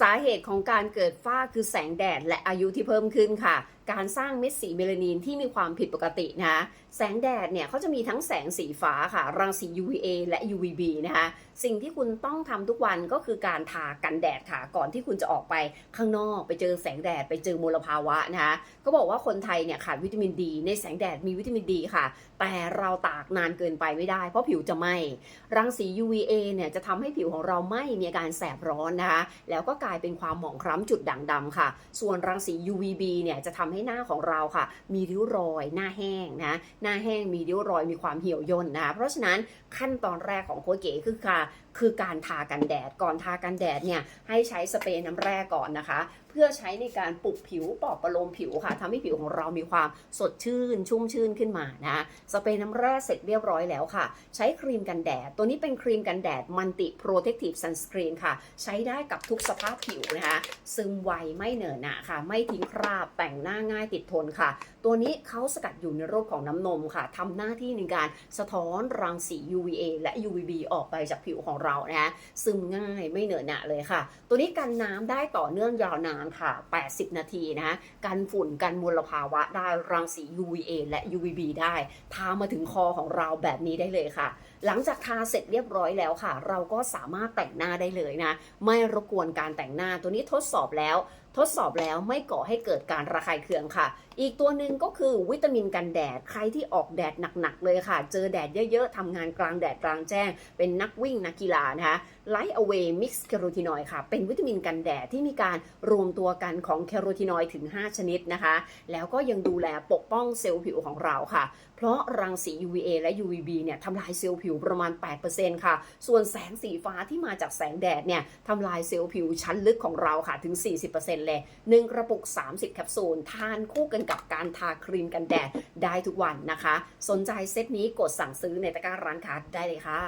สาเหตุของการเกิดฝ้าคือแสงแดดและอายุที่เพิ่มขึ้นค่ะ การสร้างเม็ดสีเมลานินที่มีความผิดปกตินะคะ แสงแดดเนี่ยเขาจะมีทั้งแสงสีฟ้าค่ะ รังสี UVA และ UVB นะคะ สิ่งที่คุณต้องทำทุกวันก็คือการทากันแดดค่ะ ก่อนที่คุณจะออกไปข้างนอกไปเจอแสงแดดไปเจอมลภาวะนะคะก็บอกว่าคนไทยเนี่ยขาดวิตามินดี ในแสงแดดมีวิตามินดีค่ะ แต่เราตากนานเกินไปไม่ได้ เพราะผิวจะไหม้รังสี UVA เนี่ยจะทำให้ผิวของเราไหม้มีอาการแสบร้อนนะคะ แล้วก็กลายเป็นความหมองคล้ำจุดด่างดำค่ะ ส่วนรังสี UVB เนี่ยจะทำให้หน้าของเราค่ะ มีริ้วรอยหน้าแห้งนะหน้าแห้งมีริ้วรอยมีความเหี่ยวย่นนะคะเพราะฉะนั้นขั้นตอนแรกของโค้ชเก๋คือค่ะคือการทากันแดดก่อนทากันแดดเนี่ยให้ใช้สเปรย์น้ำแร่ก่อนนะคะ เพื่อใช้ในการปลุกผิวปลอบประโลมผิวค่ะทำให้ผิวของเรามีความสดชื่น ชุ่มชื่นขึ้นมานะสเปรย์น้ำแร่เสร็จเรียบร้อยแล้วค่ะ ใช้ครีมกันแดด ตัวนี้เป็นครีมกันแดดมันติโปรเทคทีฟซันสกรีนค่ะ ใช้ได้กับทุกสภาพผิวนะคะ ซึมไวไม่เหนอะหนะค่ะ ไม่ทิ้งคราบแต่งหน้าง่ายติดทนค่ะ ตัวนี้เขาสกัดอยู่ในรูปของน้ำนมค่ะทำหน้าที่ในการสะท้อนรังสี UVA และ UVB ออกไปจากผิวของเรานะคะซึมง่ายไม่เหนอะหนะเลยค่ะ ตัวนี้กันน้ำได้ต่อเนื่องยาวนานค่ะ 80 นาทีนะคะกันฝุ่นกันมลภาวะได้รังสี UVA และ UVB ได้ทามาถึงคอของเราแบบนี้ได้เลยค่ะ หลังจากทาเสร็จเรียบร้อยแล้วค่ะ เราก็สามารถแต่งหน้าได้เลยนะ ไม่รบกวนการแต่งหน้า ตัวนี้ทดสอบแล้ว ทดสอบแล้วไม่ก่อให้เกิดการระคายเคืองค่ะ อีกตัวหนึ่งก็คือวิตามินกันแดด ใครที่ออกแดดหนักๆเลยค่ะ เจอแดดเยอะๆทำงานกลางแดดกลางแจ้ง เป็นนักวิ่งนักกีฬานะคะ Light Away Mix แคโรทีนอยด์ค่ะ เป็นวิตามินกันแดดที่มีการรวมตัวกันของแคโรทีนอยด์ถึง 5 ชนิดนะคะ แล้วก็ยังดูแลปกป้องเซลล์ผิวของเราค่ะ เพราะรังสี UVA และ UVB เนี่ยทำลายเซลล์ผิวประมาณ 8%ค่ะ ส่วนแสงสีฟ้าที่มาจากแสงแดดเนี่ยทำลายเซลล์ผิวชั้นลึกของเราค่ะถึง 40%เลย 1 กระปุก 30 แคปซูล ทานคู่กันกับการทาครีมกันแดดได้ทุกวันนะคะ สนใจเซตนี้กดสั่งซื้อในตะกร้าร้านค้าได้เลยค่ะ